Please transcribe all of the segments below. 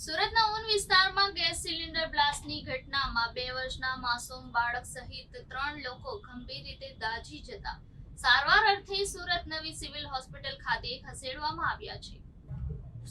સુરતના ઉન વિસ્તારમાં gas cylinder બ્લાસ્ટની ઘટનામાં બે વર્ષના માસૂમ બાળક સહિત ત્રણ લોકો ગંભીર રીતે દાઝી જતા. સારવાર અર્થે સુરત નવી સિવિલ હોસ્પિટલ ખાતે ખસેડવામાં આવ્યા છે.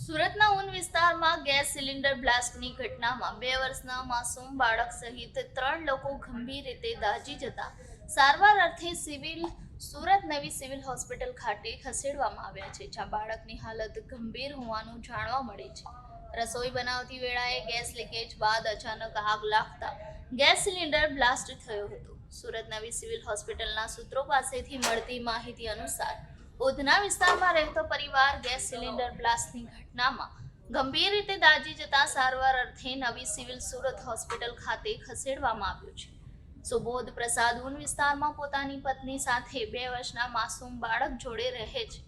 સુરતના ઉન વિસ્તારમાં ગેસ સિલિન્ડર બ્લાસ્ટની ઘટનામાં બે વર્ષના માસૂમ બાળક સહિત ત્રણ લોકો ગંભીર રીતે દાઝી જતા. સારવાર અર્થે સિવિલ, સુરત નવી સિવિલ હોસ્પિટલ ખાતે ખસેડવામાં આવ્યા છે, જ્યાં બાળકની હાલત ગંભીર હોવાનું જાણવા મળે છે. રસોઈ બનાવતી વેળાએ ગેસ લીકેજ બાદ અચાનક આગ લાગતા ગેસ સિલિન્ડર બ્લાસ્ટ થયો હતો. સુરત નવી સિવિલ હોસ્પિટલના સૂત્રો પાસેથી મળતી માહિતી અનુસાર ઉધના વિસ્તારમાં રહેતો પરિવાર ગેસ સિલિન્ડર બ્લાસ્ટની ઘટનામાં ગંભીર રીતે દાજી જતા સારવાર અર્થે નવી સિવિલ સુરત હોસ્પિટલ ખાતે ખસેડવામાં આવ્યો છે. સુબોધ પ્રસાદ ઉન વિસ્તારમાં પોતાની પત્ની સાથે બે વર્ષના માસૂમ બાળક જોડે રહે છે.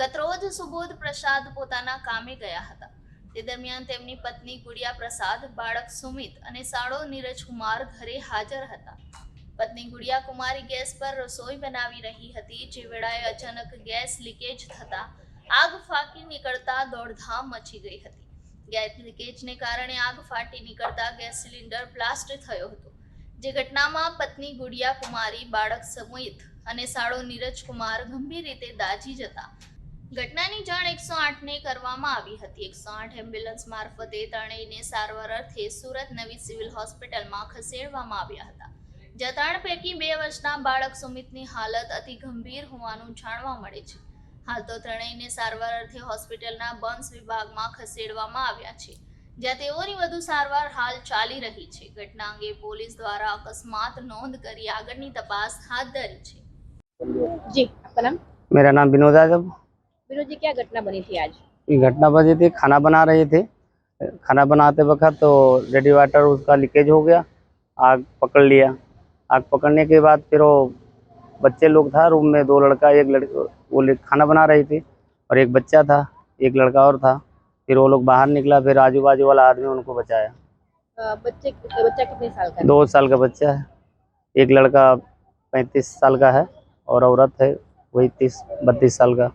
ગતરોજ સુબોધ પ્રસાદ પોતાના કામે ગયા હતા. તે દરમિયાન તેમની પત્ની ગુડિયા પ્રસાદ બાળક સુમિત અને સાળો નીરજ કુમાર ઘરે હાજર હતા. પત્ની ગુડિયા કુમારી ગેસ પર રસોઈ બનાવી રહી હતી, જે વેળાએ અચાનક ગેસ લીકેજ થતા આગ ફાંકી નીકળતા દોડધામ મચી ગઈ હતી. ગેસ લીકેજને કારણે આગ ફાટી નીકળતા ગેસ સિલિન્ડર બ્લાસ્ટ થયો હતો. જે ઘટનામાં પત્ની ગુડિયા કુમારી બાળક સમિત અને સાળો નીરજ કુમાર ગંભીર રીતે દાઝી જતા ઘટનાની જાણ એકસો આઠને કરવામાં આવી હતી. એકસો આઠ એમ્બ્યુલન્સ મારફતે ત્રણેયને સારવાર અર્થે સુરત નવી સિવિલ હોસ્પિટલમાં ખસેડવામાં આવ્યા હતા. જતાણ પૈકી બે વર્ષના બાળક સુમિતની હાલત અતિ ગંભીર હોવાનું જાણવા મળે છે. હાલ તો ત્રણેયને સારવાર અર્થે હોસ્પિટલના બન્સ વિભાગમાં ખસેડવામાં આવ્યા છે. જ્યાં તેઓની વધુ સારવાર હાલ ચાલી રહી છે. ઘટના અંગે પોલીસ દ્વારા અકસ્માત નોંધ કરી આગળની તપાસ હાથ ધરી છે. જી આપકા નામ વિનોદ યાદવ. विनोद जी क्या घटना बनी थी आज? ये घटना बजी थी खाना बना रहे थे। खाना बनाते वक्त तो रेडी वाटर उसका लीकेज हो गया आग पकड़ लिया। आग पकड़ने के बाद फिर वो बच्चे लोग था रूम में दो लड़का एक लड़का वो खाना बना रही थी और एक बच्चा था एक लड़का और था। फिर वो लोग बाहर निकला फिर आजू बाजू वाला आदमी उनको बचाया। बच्चे बच्चा कितने साल का दो साल का बच्चा है। एक लड़का पैंतीस साल का है और औरत है वही तीस बत्तीस साल का।